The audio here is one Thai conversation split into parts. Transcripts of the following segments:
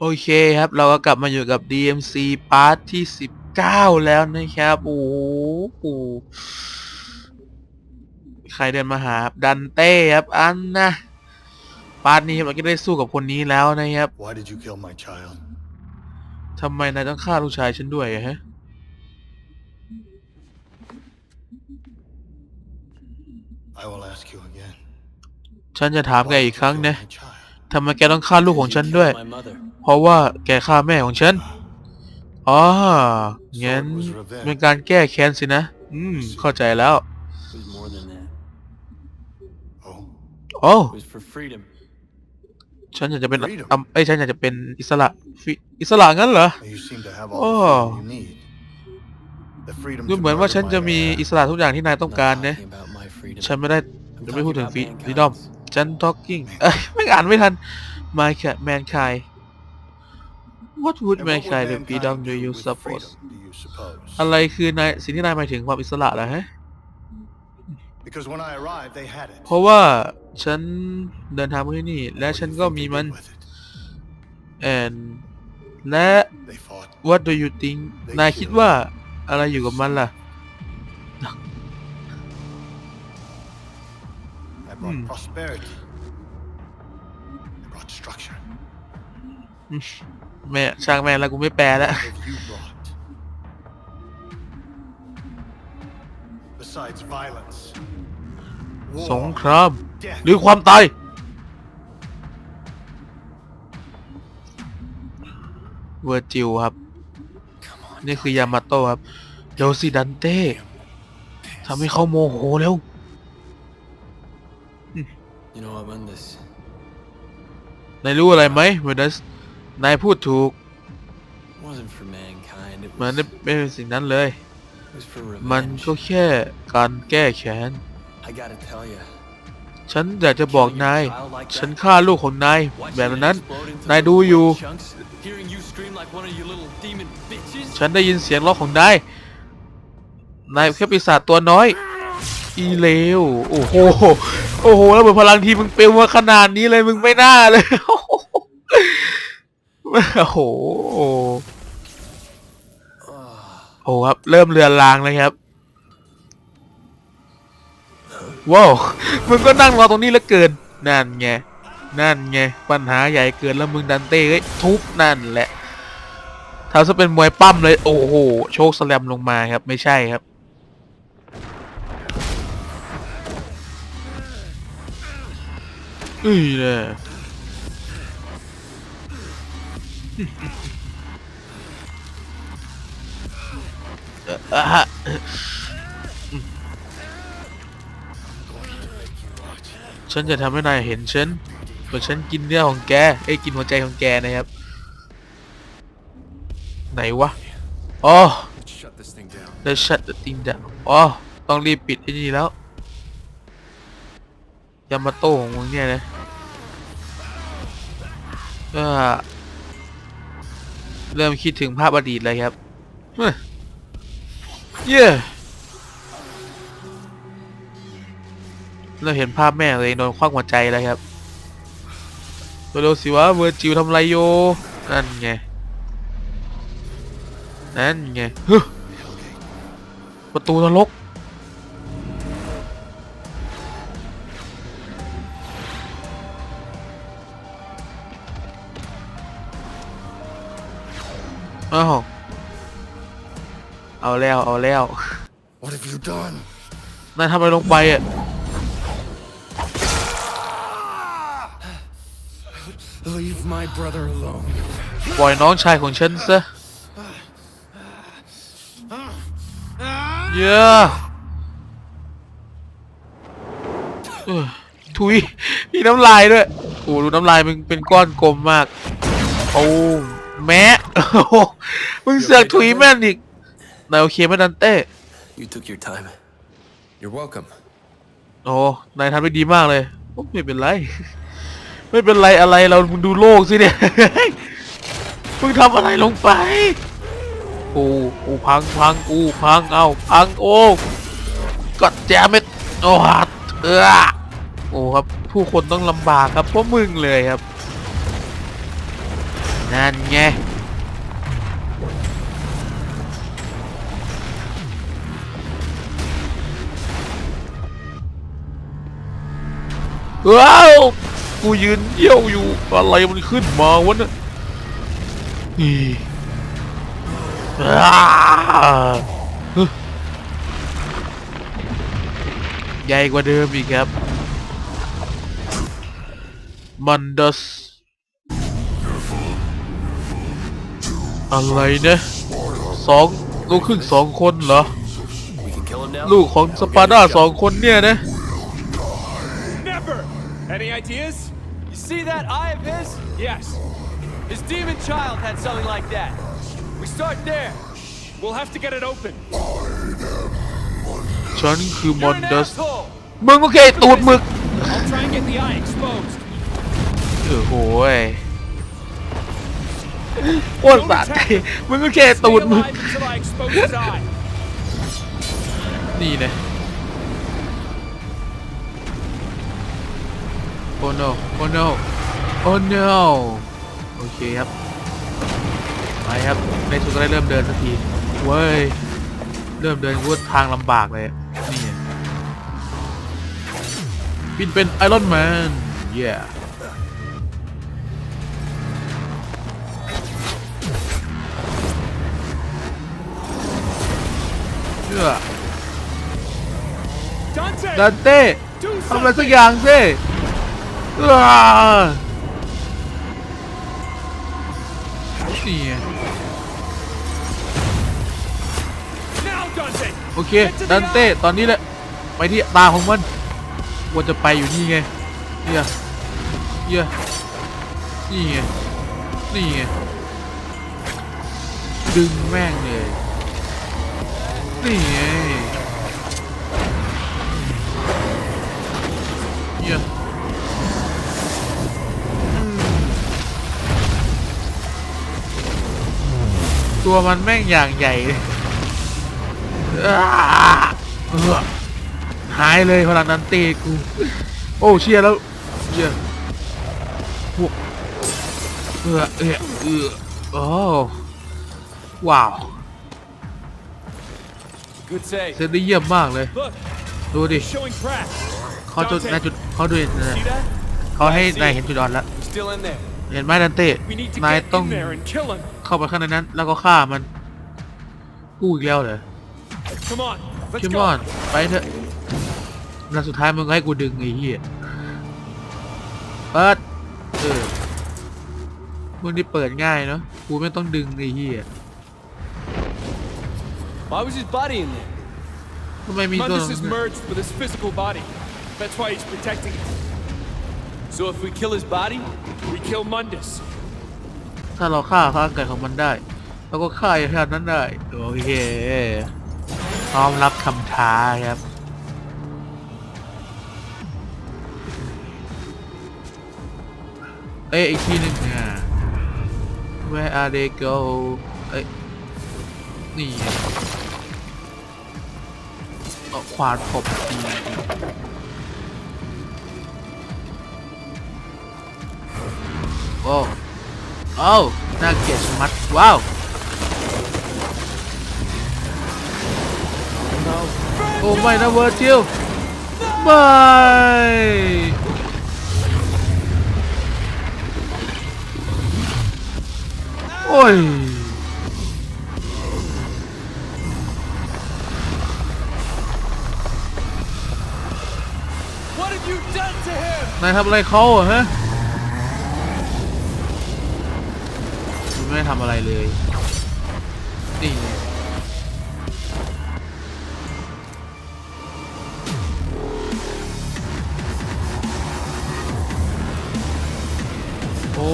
โอเคครับ เราก็กลับมาอยู่กับ DMC พาร์ทที่ 19 แล้วนะครับ โอ้โหใครเดินมาหาครับดันเต้ครับ อันนะพาร์ทนี้เราก็ได้สู้กับคนนี้แล้วนะครับ Why did you kill my child? ทำไมนายต้องฆ่าลูกชายฉันด้วยอะฮะ I will ask you again. ฉันจะถามแก Why อีก did ครั้ง you kill นะ my child? ทำไมแกต้องฆ่าลูกของฉันด้วย My mother. เพราะว่าแกฆ่าแม่ของฉันอ๋องั้นเป็นการแก้แค้นสินะ อืม เข้าใจแล้วโอ้ฉันอยากจะเป็นไอ้ฉันอยากจะเป็นอิสระ อิสระงั้นเหรอโอ้ดูเหมือนว่าฉันจะมีอิสระทุกอย่างที่นายต้องการนะ ฉันไม่ได้จะไม่พูดถึงฟรีดอม ฉันทอกกิ้ง เอ้ยไม่อ่านไม่ทัน My Cat Man Kai what would mankind be mankind freedom do do you with suppose freedom, do you suppose? อะไรคือนายสิ่งที่นายหมายถึงความอิสระเหรอฮะ Because when I arrived, they had it. เพราะว่าฉันเดินทางมาที่นี่ และ What do ฉัน you ก็ think มี they มัน did with it? and และ They fought. what do you think นายคิดว่าอะไรอยู่กับมันล่ะ I brought Hmm. prosperity. I brought structure. แม่ช่างแม่แล้วกูไม่แปลแล้ว What have you brought? Besides violence, สง war, คราม death. หรือความตาย เวอร์จิลครับ Come on. นี่คือยามาโต้ครับเดี๋ยวสิดันเต้ทำให้เขาโมโหแล้ว You know, I won this. นายรู้อะไรไหมเวนัส นายพูดถูก It wasn't for mankind. It มัน was, ไม่ไม่เป็นสิ่งนั้นเลย it was for มัน revenge. ก็แค่การแก้แค้น I gotta tell you. ฉันอยากจะบอกนาย ฉันฆ่าลูกของนายแบบนั้น นายดูอยู่ ฉันได้ยินเสียงร้องของนาย นายแค่ปีศาจตัวน้อย อีเลว โอ้โห โอ้โห แล้วเหมือนพลังทีมมึงเปลวมาขนาดนี้เลยมึงไม่น่าเลย โอ้โหโอ้ครับ เริ่มเรือนรางเลยครับ ว้าวมึงก็นั่งรอตรงนี้แล้วเกิน นั่นไง นั่นไง ปัญหาใหญ่เกินแล้วมึงดันเต้เอ้ยทุบนั่นแหละทำซะเป็นมวยปั้มเลย โอ้โห โชคสแลมลงมาครับ ไม่ใช่ครับ อือเนี่ย อะฮะฉันจะทำให้นายเห็นฉันเหมือนฉันกินเนื้อของแกเอ้ยกินหัวใจของแกนะครับ ไหนวะอ๋อ Shut this thing down. Let's shut the thing down อ๋อ ต้องรีบปิดไอ้นี่แล้ว ยามาโต้ของมึงเนี่ยนะเออ เริ่มคิดถึงภาพอดีตเลยครับเฮ้ยเย้เราเห็นภาพแม่ตัวเองโดนคว้างหัวใจแล้วครับเร็วๆสิวะเวอร์จิวทำไรโยนั่นไง นั่นไงฮึประตูนรก อ้าวเอาแล้วเอาแล้ว What have you done? นายทำอะไรลงไปอะ Leave my brother alone. ปล่อยน้องชายของฉันซะ เย้เอ้อทุย มีน้ำลายด้วย โอ้ดูน้ำลายมึงเป็นก้อนกลมมาก โอ้ แม่ โอ้โหมึงเสือกทุยแม่นอีกนายโอเคไหมดันเต้ You took your time. You're welcome. โอ้นายทำได้ดีมากเลยโอ้ไม่เป็นไร ไม่เป็นไรอะไรเรามึงดูโลกสิเนี่ย มึงทำอะไรลงไปโอ้โอ้พังพังกูพังเอาพังโอ้กดแจมเม็ดโอ้หัดเออโอ้ครับ ผู้คนต้องลำบากครับเพราะมึงเลยครับ นั่นไง ว้าวกูยืนเยี่ยวอยู่อะไรมันขึ้นมาวะเนี่ยนี่อ้าใหญ่กว่าเดิมอีกครับมันดัสอะไรเนะสองลูกครึ่งสองคนเหรอ ลูกของสปาร์ดาสองคนเนี่ยนะ Any ideas? You see that eye of his? Yes. His demon child had something like that. We start there. We'll have to get it open. ฉันคือม You're อน an ดัส asshole. มึงโอเคตูดหมึก I'll try and get the eye exposed. โอ้โหยอ้วนสะใจมึงก็แค่ Stay ตูดมึง alive until I expose his eye. นี่นะ โอ้ no โอ้ no โอ้ no โอเคครับไปครับในสุดก็ได้เริ่มเดินสักทีเว้ยเริ่มเดินวุดทางลำบากเลยนี่ไงบินเป็นไอรอนแมนเย้เชื่อ Dante! ดันเต้ทำอะไรสักอย่างสิอ้า นี่ไง Now, Dante! โอเค ดันเต้ ตอนนี้แหละ ไปที่ตาของมันว่าจะไปอยู่นี่ไงเนี่ยเนี่ยนี่ไง นี่ไง ดึงแม่งเลย นี่ไงเนี่ย ตัวมันแม่งอย่างใหญ่เลยอ้าเออหายเลยพลังนั้นเตะกู โอ้เชียร์แล้วเชียร์พวกเออเออเออโอ้ว้าว Good save. เซตได้เยี่ยมมากเลย Look, ดูดิ he's showing cracks. เขาจุดนายจุดเขาดู See that? เขาให้นายเห็นจุดอ่อนแล้ว He's still in there. เห็นไหมดันเต้ We need to นาย get ต้อง in there and kill him. เข้าไปข้างในนั้น แล้วก็ฆ่ามันกูอีกแล้วเหรอ Come on, let's คิม go. อนไปเถอะแล้วสุดท้ายมึงก็ให้กูดึงไอ้เหี้ยเปิดเออมึงนี่เปิดง่ายเนาะกูไม่ต้องดึงไอ้เหี้ย Why was his body in there? ทำไมมีตัว Mundus is merged with his physical body. That's why he's protecting it. So if we kill his body, We kill Mundus. ถ้าเราฆ่าร่างกาของมันได้เราก็ฆ่าไอย่างนั้นได้โอเคพร้อมรับคำท้าครับเอ้ยอีกทีหนึ่งอะ Where are they go เอ้ยนี่เอาขวานตบทีโอ้ โอ้าน่าเกลียดชะมัด ว้าวโอ้ไม่นะเวอร์จิลไม่โอ้ย what have you done to him? นายทำอะไรเขาอะฮะ ไม่ได้ทำอะไรเลย นี่โอ้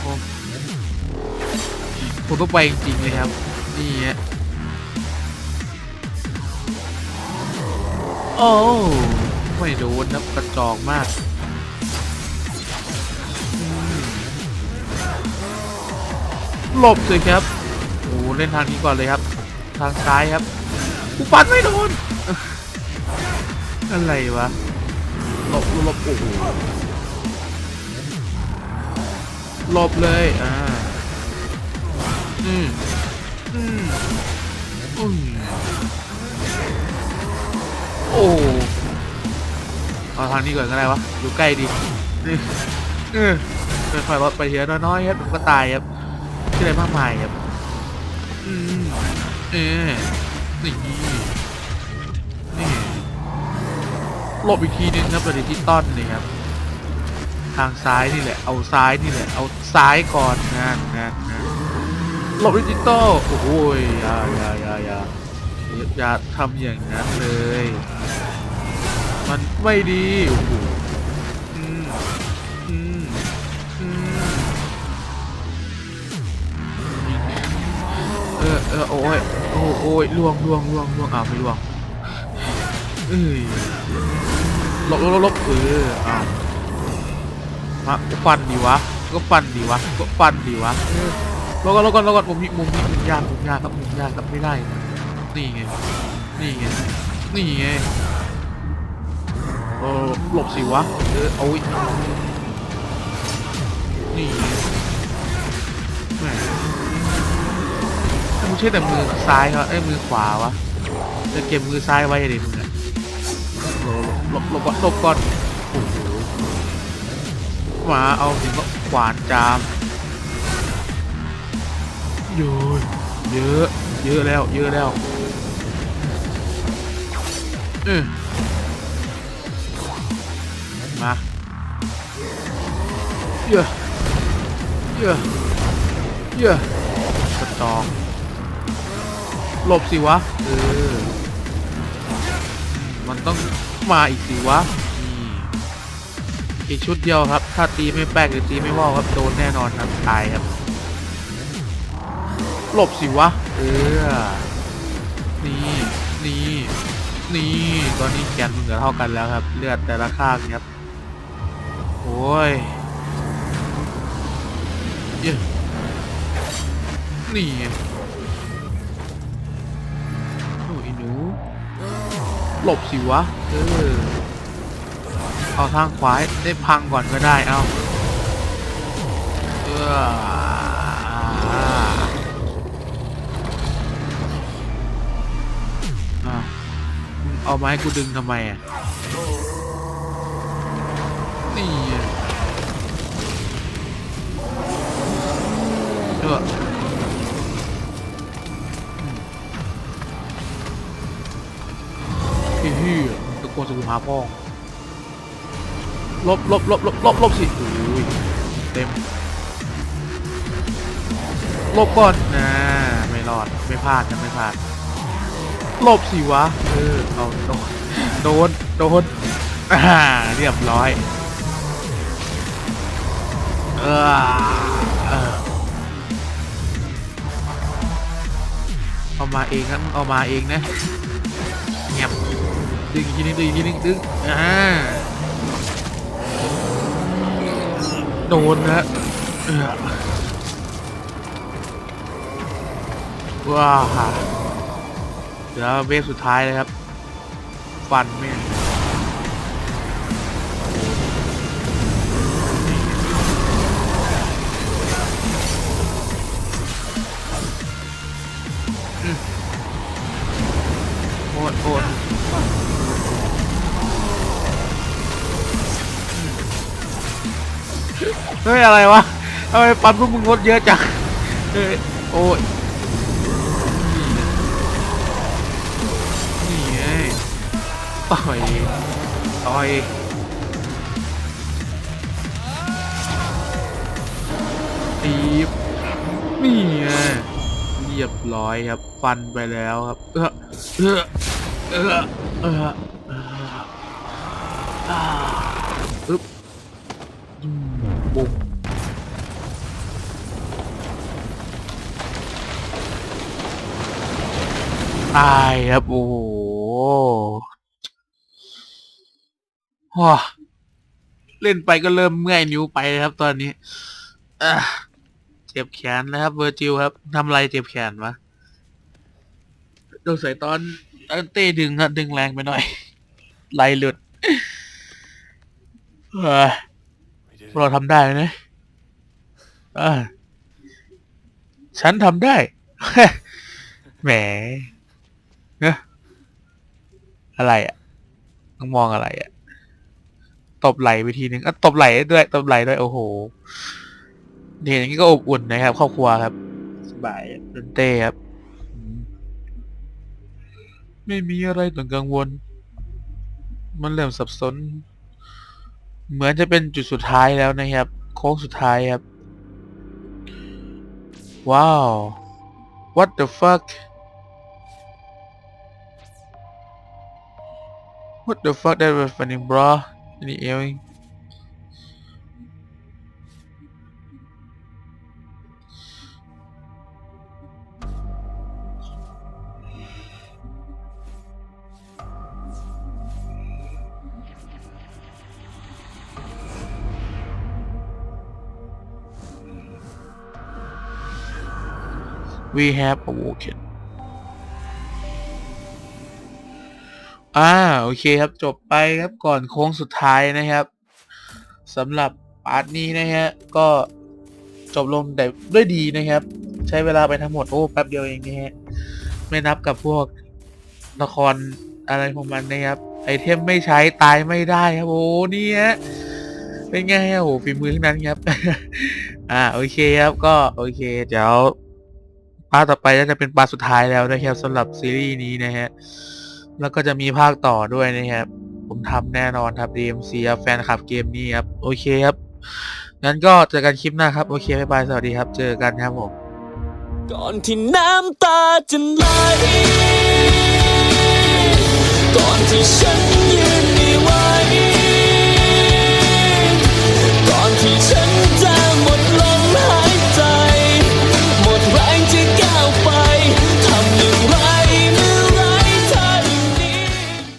โอ้ผมต้องไปจริงๆเลยครับ นี่ฮะโอ้ ไม่โดนนะกระจอกมากหลบเลยครับโอ้เล่นทางนี้ก่อนเลยครับ ทางซ้ายครับกูปัดไม่โดน อะไรวะ หลบหลบโอ้โหหลบเลย อ่า อืม อืมอืม เอาทางนี้ก่อนก็ได้วะอยู่ใกล้ดีนี่เออค่อยๆลดไปทีละน้อยๆครับผมก็ตายครับที่อะไรมากมายครับอืมเออนี่นี่หลบอีกทีนึงครับประเด็นที่ต้นนี่ครับทางซ้ายนี่แหละ เอาซ้ายนี่แหละ เอาซ้ายก่อนนะนะนะหลบดิจิตอลโอ้โหยยาอย่าอย่าอย่าอย่าอย่าทำอย่างนั้นเลย มันไม่ดีโอ้โหอืมอืมอืมเออเออโอ้ยโอ้โอ้ยล่วงล่วงล่วงล่วงอ้าวไม่ล่วงเอ้ยลบลบลบลบเอออ้าวมาก็ฟันดีวะ ก็ฟันดีวะ ก็ฟันดีวะเออแล้วก็แล้วก็แล้วก็มุมนี้มุมนี้มุมยากมุมยากครับมุมยากครับไม่ได้ นี่ไง นี่ไง นี่ไง เออหลบสิวะเออเอาอีกนี่แหมไม่ใช่แต่มือซ้ายครับไอ้ยมือขวาวะจะเก็บมือซ้ายไว้ดิมึงอะหลบหลบหลบหลบก่อนโอ้โหมาเอาถึงก็ขวานจามเยอะเยอะเยอะแล้ว เยอะแล้วเออ เยอะเยอะเยอะกระจอกหลบสิวะ เออ มันต้องมาอีกสิวะนี่อีกชุดเดียวครับ ถ้าตีไม่แป๊กหรือตีไม่ว่าวครับโดนแน่นอนครับตายครับ หลบสิวะ เออ นี่นี่นี่ตอนนี้แกนมันเหลือเท่ากันแล้วครับ เลือดแต่ละข้างครับ โอ้ย เย้นี่โอ้ยหนู หลบสิวะ เออ เอาทางขวาให้ได้พังก่อนก็ได้ เอาเออเอาไม้กูดึงทำไมอะ เออพี่ฮี่ตะโกนสกุลหาพ่อลบลบลบลบลบลบสิโอ้ยเต็มลบก่อนนะไม่รอดไม่พลาดนะไม่พลาดลบสิวะเออเอาโดนโดนโดนอ่าเรียบร้อยเออ เอามาเองนะมึงเอามาเองนะเงียบดึงอีกทีนึงดึงอีกทีนึงดึงอ่าโดนนะเออว้าเดี๋ยวเวฟสุดท้ายเลยครับ ฟันแม่ เฮ้ยอะไรวะทำไมปันพวกมึงลดเยอะจังเฮ้ยโอ้ยนี่ไงต่อยต่อยตีบนี่ไงเรียบร้อยครับฟันไปแล้วครับเออเออเออเออ บุ้มตายครับ โอ้โหเล่นไปก็เริ่มเมื่อยนิ้วไปครับ ตอนนี้เจ็บแขนนะครับเวอร์จิลครับทำไรเจ็บแขนวะโดนใส่ตอนตอนเต้ดึงครับดึงแรงไปหน่อยไหลหลุดเฮ้ย We did พวกเราทำได้นะอ่าฉันทำได้ แหมเนอะอะไรอะต้องมองอะไรอะ ตบไหลไปทีนึงอะตบไหลด้วย ตบไหลด้วย โอ้โหเนี่ยอย่างนี้ก็อบอุ่นนะครับ ครอบครัวครับ สบายดนเต้ครับ ไม่มีอะไรต้องกังวล มันเริ่มสับสน เหมือนจะเป็นจุดสุดท้ายแล้วนะครับ โค้งสุดท้ายครับ ว้าว what the fuck what the fuck that was funny bro นี่เอวเอง we have awoken อ่าโอเคครับจบไปครับก่อนโค้งสุดท้ายนะครับสำหรับพาร์ทนี้นะฮะก็จบลงแต่ด้วยดีนะครับ ใช้เวลาไปทั้งหมดโอ้แป๊บเดียวเองนะฮะไม่นับกับพวกละครอะไรของมันนะครับ ไอเทมไม่ใช้ตายไม่ได้ครับโอ้นี่ฮะเป็นไงฮะโอ้ฝีมือทั้งนั้นครับ อ่าโอเคครับก็โอเคเดี๋ยว ภาคต่อไปก็จะเป็นภาคสุดท้ายแล้วนะครับสำหรับซีรีส์นี้นะฮะแล้วก็จะมีภาคต่อด้วยนะครับผมทำแน่นอนครับ DMC ครับแฟนคลับเกมนี้ครับโอเคครับงั้นก็เจอกันคลิปหน้าครับ โอเคบ๊ายบายสวัสดีครับ เจอกันครับผมก่อนที่น้ำตาจะไหลก่อนที่ฉันยืน